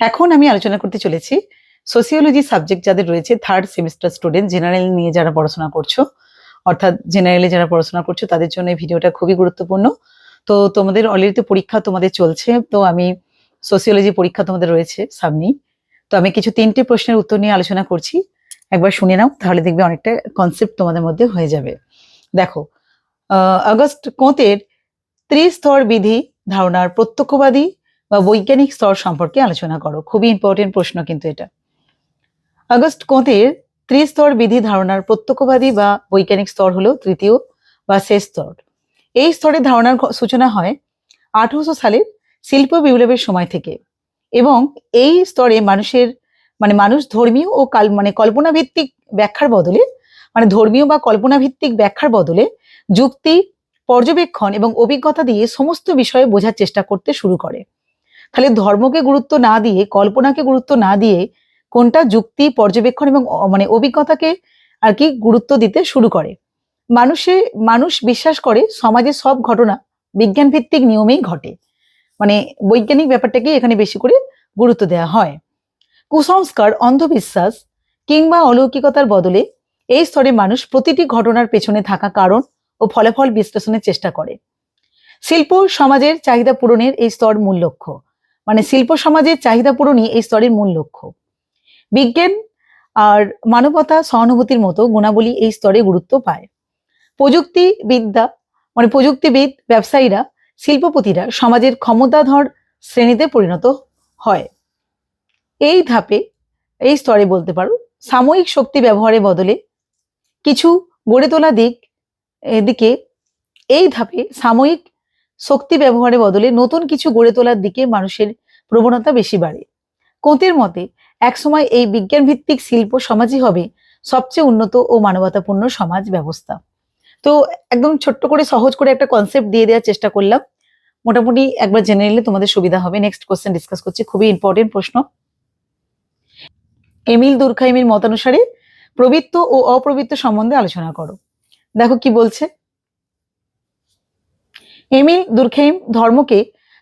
এখন আমি আলোচনা করতে চলেছি সোসিওলজি সাবজেক্ট যাদের রয়েছে থার্ড সেমিস্টার স্টুডেন্ট জেনারেল নিয়ে যারা পড়াশোনা করছ। অর্থাৎ জেনারেলে যারা পড়াশোনা করছ, তাদের জন্য এই ভিডিওটা খুবই গুরুত্বপূর্ণ। তো তোমাদের অলরেডি পরীক্ষা তোমাদের চলছে, তো আমি সোসিওলজি পরীক্ষা তোমাদের রয়েছে সামনেই। তো আমি কিছু তিনটে প্রশ্নের উত্তর নিয়ে আলোচনা করছি। একবার শুনে নাও, তাহলে দেখবে অনেকটা কনসেপ্ট তোমাদের মধ্যে হয়ে যাবে। দেখো আগস্ট কোঁতের ত্রিস্তর বিধি ধারণার প্রত্যক্ষবাদী বা বৈজ্ঞানিক স্তর সম্পর্কে আলোচনা করো। খুবই ইম্পর্টেন্ট প্রশ্ন কিন্তু এটা। আগস্ট কোঁতের ত্রিস্তর বিধি ধারণার প্রত্যক্ষবাদী বা বৈজ্ঞানিক স্তর হলো তৃতীয় বা শেষ স্তর। এই স্তরের ধারণার সূচনা হয় আঠারোশো সালের শিল্প বিপ্লবের সময় থেকে এবং এই স্তরে মানুষের মানে মানুষ ধর্মীয় ও কাল মানে কল্পনা ভিত্তিক ব্যাখ্যার বদলে মানে ধর্মীয় বা কল্পনা ভিত্তিক ব্যাখ্যার বদলে যুক্তি, পর্যবেক্ষণ এবং অভিজ্ঞতা দিয়ে সমস্ত বিষয়ে বোঝার চেষ্টা করতে শুরু করে। তাহলে ধর্মকে গুরুত্ব না দিয়ে, কল্পনাকে গুরুত্ব না দিয়ে কোনটা যুক্তি, পর্যবেক্ষণ এবং মানে অভিজ্ঞতাকে আর কি গুরুত্ব দিতে শুরু করে। মানুষে, মানুষ বিশ্বাস করে সমাজে সব ঘটনা বিজ্ঞান ভিত্তিক নিয়মেই ঘটে। মানে বৈজ্ঞানিক ব্যাপারটাকে এখানে বেশি করে গুরুত্ব দেওয়া হয়। কুসংস্কার, অন্ধবিশ্বাস কিংবা অলৌকিকতার বদলে এই স্তরে মানুষ প্রতিটি ঘটনার পেছনে থাকা কারণ ও ফলাফল বিশ্লেষণের চেষ্টা করে। শিল্প, সমাজের চাহিদা পূরণের এই স্তর মূল লক্ষ্য। মানে শিল্প সমাজের চাহিদা পূরণই এই স্তরের মূল লক্ষ্য। বিজ্ঞান আর মানবতা সহানুভূতির মতো গুণাবলী এই স্তরে গুরুত্ব পায়। প্রযুক্তি বিদ্যা মানে প্রযুক্তিবিদ ব্যবসায়ীরা, শিল্পপতিরা সমাজের ক্ষমতাধর শ্রেণীতে পরিণত হয়। এই ধাপে এই স্তরে বলতে পারো, সাময়িক শক্তি ব্যবহারের বদলে কিছু গড়ে তোলা দিক, এদিকে এই ধাপে সাময়িক শক্তি ব্যবহারের বদলে নতুন কিছু গড়ে তোলার দিকে মানুষের প্রবণতা বেশি বাড়ে। কোঁতের মতে, একসময় এই বিজ্ঞান ভিত্তিক শিল্প সমাজই হবে সবচেয়ে উন্নত ও মানবতাপূর্ণ সমাজ ব্যবস্থা। তো একদম ছোট্ট করে, সহজ করে একটা কনসেপ্ট দিয়ে দেওয়ার চেষ্টা করলাম। মোটামুটি একবার জেনে নিলে তোমাদের সুবিধা হবে। নেক্সট কোশ্চেন ডিসকাস করছি। খুবই ইম্পর্টেন্ট প্রশ্ন। এমিল দুর্খাইমের মতানুসারে প্রবৃত্ত ও অপ্রবৃত্ত সম্বন্ধে আলোচনা করো। দেখো কি বলছে। এমিল দুর্খাইম ধর্মকে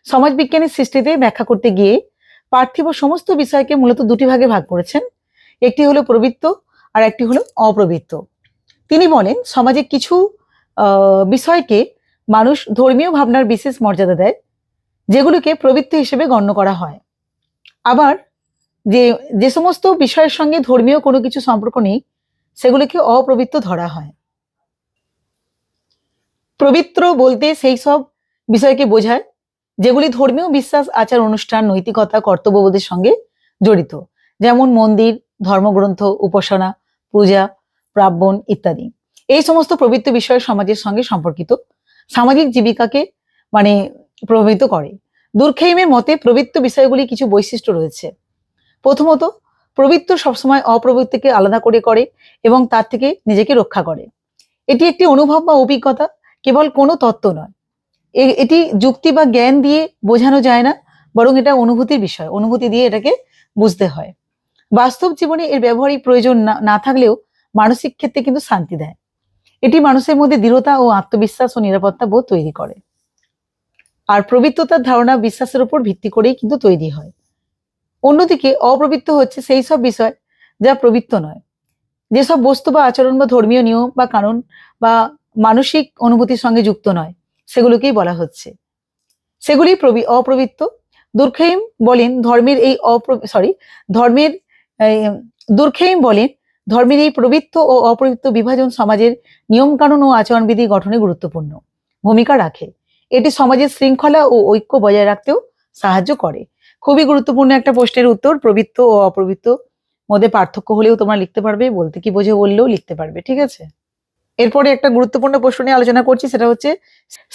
সমাজবিজ্ঞানের সৃষ্টিতে ব্যাখ্যা করতে গিয়ে পার্থিব সমস্ত বিষয়কে মূলত দুটি ভাগে ভাগ করেছেন। একটি হলো প্রবৃত্ত আর একটি হলো অপ্রবৃত্ত। তিনি বলেন, সমাজে কিছু বিষয়কে মানুষ ধর্মীয় ভাবনার বিশেষ মর্যাদা দেয়, যেগুলোকে প্রবৃত্তি হিসেবে গণ্য করা হয়। আবার যে যে সমস্ত বিষয়ের সঙ্গে ধর্মীয় কোনো কিছু সম্পর্ক নেই, সেগুলোকে অপ্রবৃত্ত ধরা হয়। পবিত্র বলতে সেই সব বিষয়কে বোঝায়, যেগুলি ধর্মীয় বিশ্বাস, আচার, অনুষ্ঠান, নৈতিকতা, কর্তব্যবোধের সঙ্গে জড়িত। যেমন মন্দির, ধর্মগ্রন্থ, উপাসনা, পূজা, প্রাবণ ইত্যাদি। এই সমস্ত পবিত্র বিষয় সমাজের সঙ্গে সম্পর্কিত, সামাজিক জীবিকাকে মানে প্রভাবিত করে। দুর্খেইমের মতে প্রবৃত্ত বিষয়গুলি কিছু বৈশিষ্ট্য রয়েছে। প্রথমত প্রবৃত্ত সবসময় অপ্রবৃত্তিকে আলাদা করে করে এবং তার থেকে নিজেকে রক্ষা করে। এটি একটি অনুভব বা অভিজ্ঞতা কেবল কোনো তত্ত্ব নয়। এটি যুক্তি বা জ্ঞান দিয়ে বোঝানো যায় না, বরং এটা অনুভূতির বিষয়, অনুভূতি দিয়ে এটাকে বুঝতে হয়। বাস্তব জীবনে এর ব্যবহারিক প্রয়োজন না- থাকলেও মানসিক ক্ষেত্রে কিন্তু শান্তি দেয়। এটি মানুষের মধ্যে দৃঢ়তা ও আত্মবিশ্বাস ও নিরাপত্তা বোধ তৈরি করে। আর প্রবৃত্ততার ধারণা বিশ্বাসের উপর ভিত্তি করেই কিন্তু তৈরি হয়। অন্যদিকে অপ্রবৃত্ত হচ্ছে সেই সব বিষয় যা প্রবৃত্ত নয়। যেসব বস্তু বা আচরণ বা ধর্মীয় নিয়ম বা কানুন বা মানসিক অনুভূতির সঙ্গে যুক্ত নয়, সেগুলোকেই বলা হচ্ছে। সেগুলি প্রবি- অপ্রবৃত্ত। দুর্খেইম বলেন ধর্মের এই সরি ধর্মের দুর্খেইম বলেন ধর্মের এই প্রবৃত্ত ও অপ্রবৃত্ত বিভাজন সমাজের নিয়মকানুন ও আচরণবিধি গঠনে গুরুত্বপূর্ণ ভূমিকা রাখে। এটি সমাজের শৃঙ্খলা ও ঐক্য বজায় রাখতেও সাহায্য করে। খুবই গুরুত্বপূর্ণ একটা প্রশ্নের উত্তর, প্রবৃত্ত ও অপ্রবৃত্ত মধ্যে পার্থক্য হলেও তোমরা লিখতে পারবে, বলতে কি বোঝে বললেও লিখতে পারবে, ঠিক আছে? এরপরে একটা গুরুত্বপূর্ণ প্রশ্ন নিয়ে আলোচনা করছি, সেটা হচ্ছে,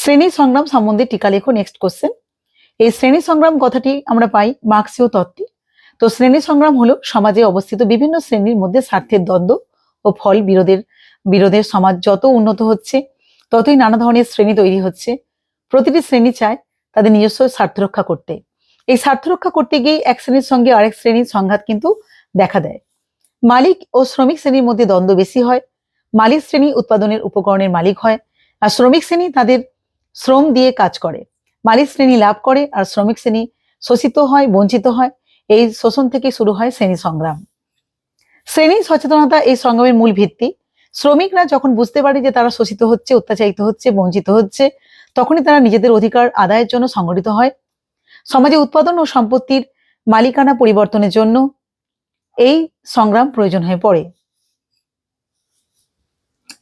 শ্রেণি সংগ্রাম সম্বন্ধে টিকা লেখো নেক্সট কোশ্চেন এই শ্রেণি সংগ্রাম কথাটি আমরা পাই মার্ক্সীয় তত্ত্বে। তো শ্রেণি সংগ্রাম হলো সমাজে অবস্থিত বিভিন্ন শ্রেণির মধ্যে স্বার্থের দ্বন্দ্ব ও ফল বিরোধের বিরোধের সমাজ যত উন্নত হচ্ছে, ততই নানা ধরনের শ্রেণি তৈরি হচ্ছে। প্রতিটি শ্রেণি চায় তাদের নিজস্ব স্বার্থ রক্ষা করতে। এই স্বার্থ রক্ষা করতে গিয়ে এক শ্রেণির সঙ্গে আরেক শ্রেণির সংঘাত কিন্তু দেখা দেয়। মালিক ও শ্রমিক শ্রেণির মধ্যে দ্বন্দ্ব বেশি হয় মালিক শ্রেণি উৎপাদনের উপকরণের মালিক হয় আর শ্রমিক শ্রেণি তাদের শ্রম দিয়ে কাজ করে। মালিক শ্রেণি লাভ করে আর শ্রমিক শ্রেণি শোষিত হয়, বঞ্চিত হয়। এই শোষণ থেকে শুরু হয় শ্রেণি সংগ্রাম। শ্রেণি সচেতনতা এই সংগ্রামের মূল ভিত্তি। শ্রমিকরা যখন বুঝতে পারে যে তারা শোষিত হচ্ছে, অত্যাচারিত হচ্ছে, বঞ্চিত হচ্ছে, তখনই তারা নিজেদের অধিকার আদায়ের জন্য সংগঠিত হয়। সমাজে উৎপাদন ও সম্পত্তির মালিকানা পরিবর্তনের জন্য এই সংগ্রাম প্রয়োজন হয়ে পড়ে।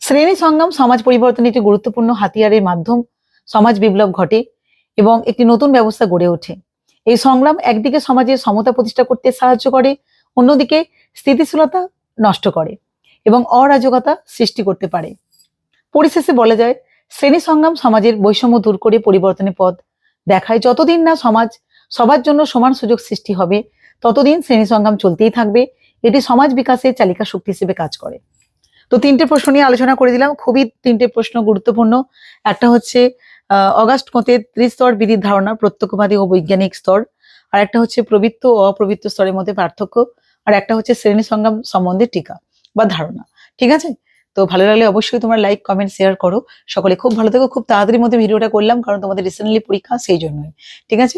শ্রেণি সংগ্রাম সমাজ পরিবর্তনের একটি গুরুত্বপূর্ণ হাতিয়ারের মাধ্যম সমাজ বিপ্লব ঘটে এবং একটি নতুন ব্যবস্থা গড়ে ওঠে। এই সংগ্রাম একদিকে সমাজের সমতা প্রতিষ্ঠা করতে সাহায্য করে, অন্যদিকে স্থিতিশীলতা নষ্ট করে এবং অরাজকতা সৃষ্টি করতে পারে। পরিশেষে বলা যায় শ্রেণি সংগ্রাম সমাজের বৈষম্য দূর করে পরিবর্তনের পথ দেখায়। যতদিন না সমাজ সবার জন্য সমান সুযোগ সৃষ্টি হবে, ততদিন শ্রেণি সংগ্রাম চলতেই থাকবে। এটি সমাজ বিকাশের চালিকা শক্তি হিসেবে কাজ করে। তো তিনটে প্রশ্ন নিয়ে আলোচনা করে দিলাম। খুবই তিনটে প্রশ্ন গুরুত্বপূর্ণ। একটা হচ্ছে অগাস্ট মতের ত্রিস্তর বিধির ধারণা প্রত্যক্ষবাদী ও বৈজ্ঞানিক স্তর। আর একটা হচ্ছে প্রবৃত্ত ও অপ্রবৃত্ত স্তরের মধ্যে পার্থক্য। আর একটা হচ্ছে শ্রেণি সংগ্রাম সম্বন্ধে টিকা বা ধারণা। ঠিক আছে? তো ভালো লাগলে অবশ্যই তোমরা লাইক কমেন্ট শেয়ার করো। সকলে খুব ভালো থেকো। খুব তাড়াতাড়ির মধ্যে ভিডিওটা করলাম, কারণ তোমাদের রিসেন্টলি পরীক্ষা, সেই জন্যই। ঠিক আছে?